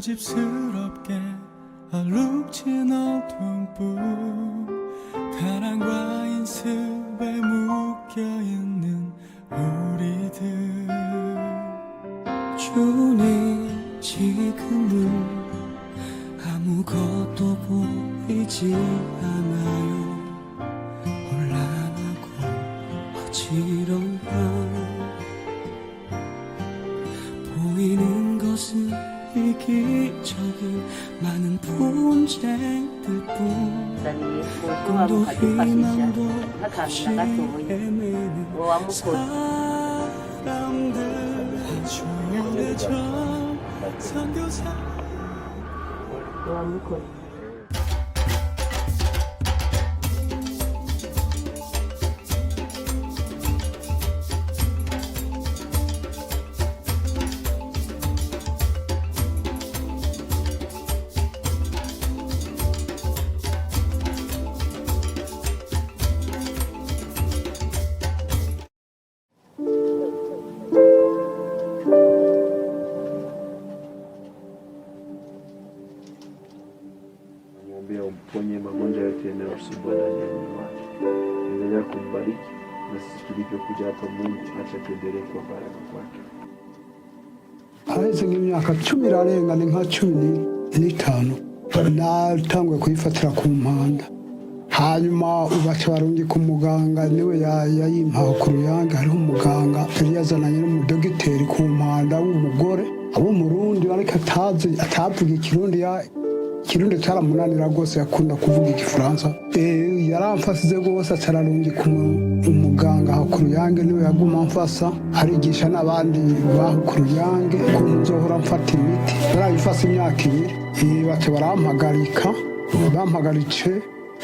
고집스럽게 얼룩진 어둠뿐 가난과 인습에 묶여있는 우리들. 주님 지금은 아무것도 보이지 않아 없이 nakatuloy. 헤매는 Gawa mo po. 사람들 주의 점 Kumbariki na sisi tulivyokuja hapa, Mungu acha tuendelee kuwa baraka kwake. haheze nk'imyaka cumi irarenga ni nka cumi ni- n'itanu natanguye kuyifatira ku mpanda hanyuma ubaca barungika umuganga ni we ya- yayimpaha ku ruyange hariho umuganga yari yazananye n'umudogiteri ku mpanda w'umugore ab'umurundi ariko atazi atavuga ikirundi ya- ikirundi cyaramunanira rwose yakunda kuvuga igifaransa yaramfashije rwose acara kumwe. Umuganga hakuruyange ni we yaguma amfasha harigisha n'abandi bakuruyange ukuntu nzohora mfata imiti. Barayifashe imyaka ibiri. Baca barampagarika bampagarice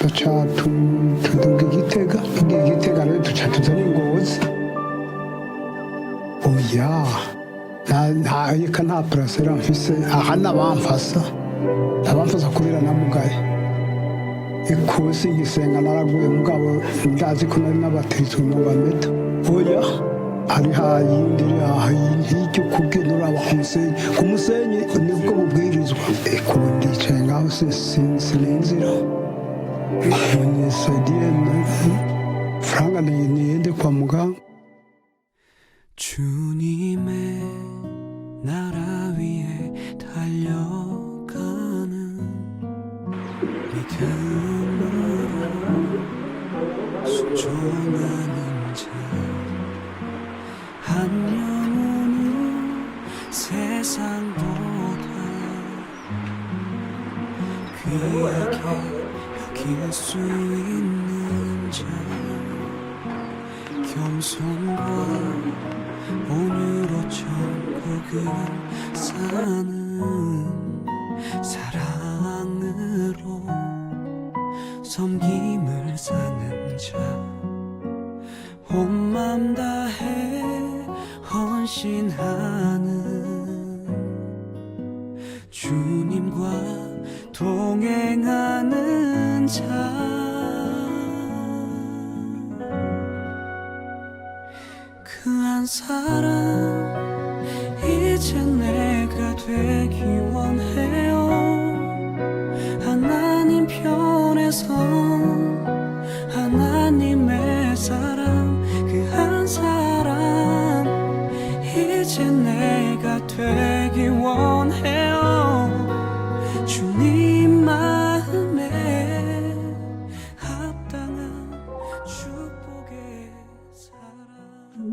baca tuduga igitega. Tugiye igitega rero duca tuza n'ingozi oya ntareka nta parasera mfise. Aha n'abamfasa abamfasa kurira na mugaye ikusi igisenga naraguye mugabo ndazi ko nari nabatetse mu bameta oya hari hayindi iri aha hirya ukubwira uraba ku musenyi ku musenyi nibwo bubwirizwa eko ndicaye ngaho se sin- sinenzira abanyesadie faranga ni- niyende kwa muganga 주님의 나라 위에 달려가는 믿음 순종하는 자한 영혼은 세상보다 귀하게 여길 수 있는 자 겸손과 온유로 천국을 사는 사랑으로 섬김을 자 온맘 다해 헌신하는 주님과 동행하는 자. 그 한 사람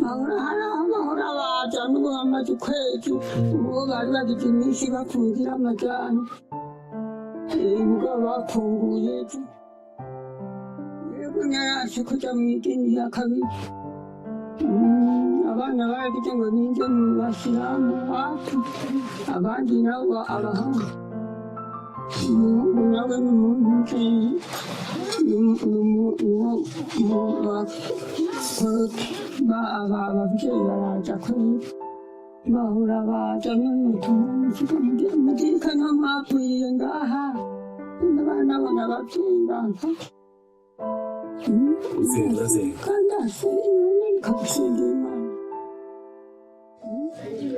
我个孩子，我个娃，专门给我妈做菜吃，我干了几天没事吧？空气那么脏，谁给我把窗户开开？我跟伢说，我今天没去，伢看我，伢说伢说，今天我今天没去啦，我，伢说今天我阿爸，我伢说你不去，你你你你你。是我阿爸爸不晓得啦，咋可以？我后来吧，咱们没听，没听，没听，没，不一样的，那个那个那个不一样的。嗯，是的，是的。看那，你看谁的嘛？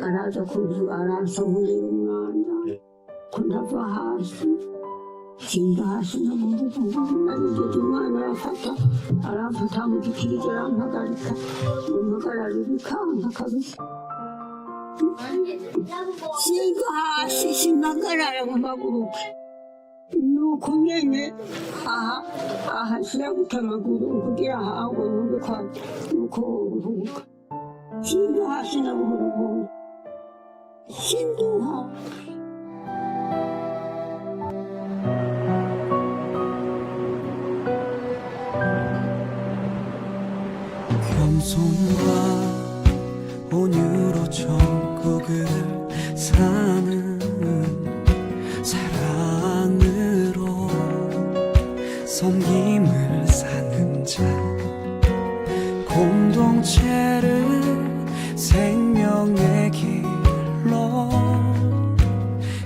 阿拉就控制阿拉手里的嘛，控不好。hingga hasilnya mungkin mungkin jadi mana fata alam fata mungkin kiri jalan nak alika mereka lalu dika nak habis sehingga hasil sebagai orang baguruk nukunyene aha ahasira gutamaguru kugira ahangwe nuko nuko uruhuka sehingga hasilnya uruhuka sehingga 겸손과 온유로 천국을 사는 사랑으로 섬김을 사는 자 공동체를 생명의 길로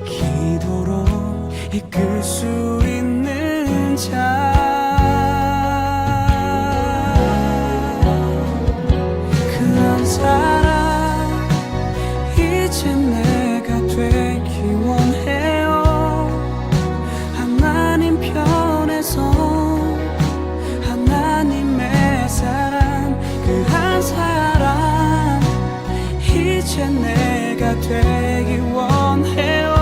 기도로 이끌 수 있는 자 되기 원해요.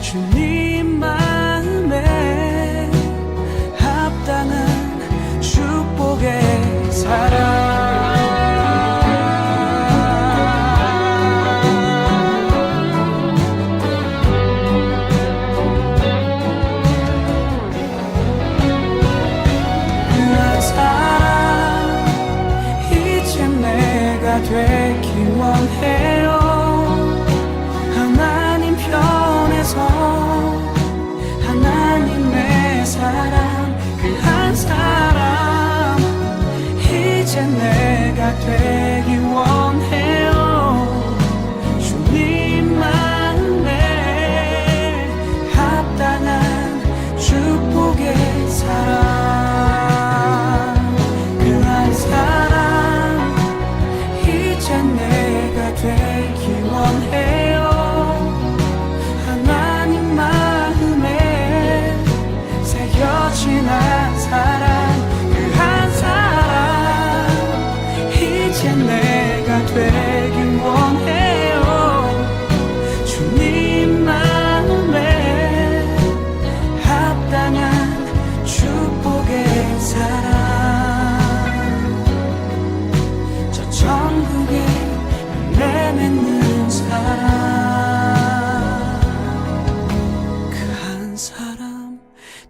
주님 마음에 합당한 축복의 사랑. 내가 되기 원해 I beg you all.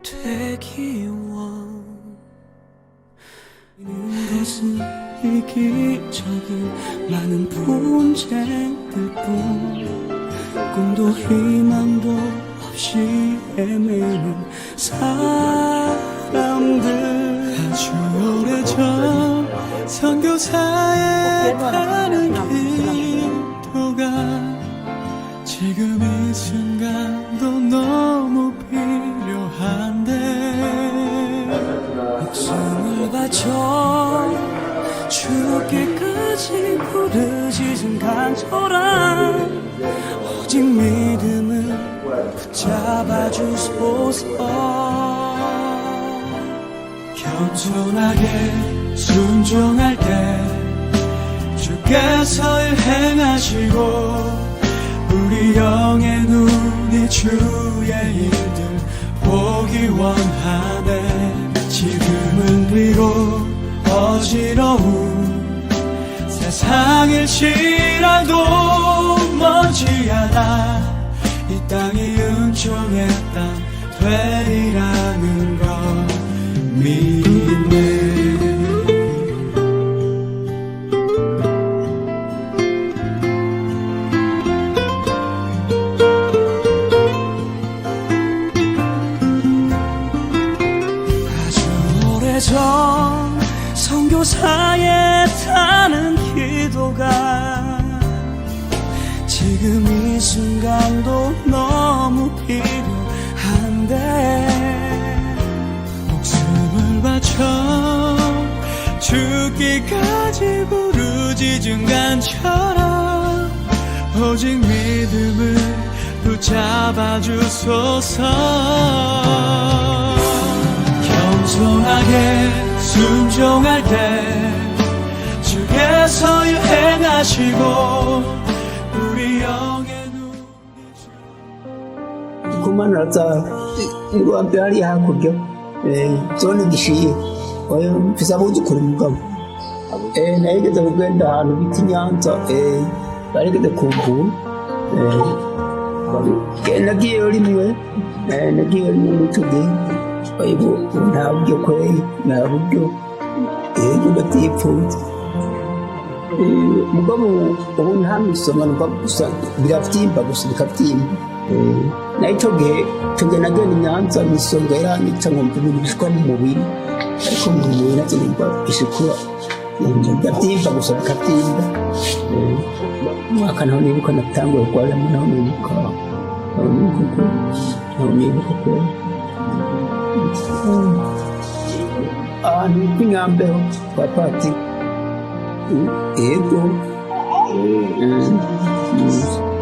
되기 원 것은 이기적인 많은 분쟁들 뿐 꿈도 희망도 없이 헤매는 사람들 아주 오래전 선교사에 타는 기 겸손하게 순종할 때 주께서 일 행하시고 우리 영의 눈이 주의 일들 보기 원하네. 지금은 비록 어지러운 세상일지라도 머지않아 이 땅이 은총의 땅 되리라는 전 성교사에 타는 기도가 지금 이 순간도 너무 필요한데. 바쳐 죽기까지 부르짖은 간처럼 오직 믿음을 붙잡아 주소서. 겸손하게 순종할 때 주께서 일행하시고 우리 영의 눈이 kumanura ngo ambe hariya hakurya eh, zone gishiye oya mfise abuzukuru mugabo Eh, nayigeze kugenda ahantu bita inyanza eh, barigeze kumbura nagiyeyo rimwe eh, nagiyeyo rimwe muri gihe ubu nta buryo kweri nta buryo yego ndavyipfuza Eh, mugabo ubu nta misonga numva gusa biravyimba gusa bikavyimba naho icyo gihe icyo gihe nagenda imyanza imisonga yaranditse ngo mbi ibintu bishwa mu mubiri. Ariko mu mubiri nagenerwa isuku ndabyimba gusa bikabyimba umwaka naho nibuka natanguye kurwaramo naho nibuka naho nibuka ko naho nibuka ko ahantu hitwa inyambeho kwa pati hmm, yego. Eh, eh. Hmm, hmm.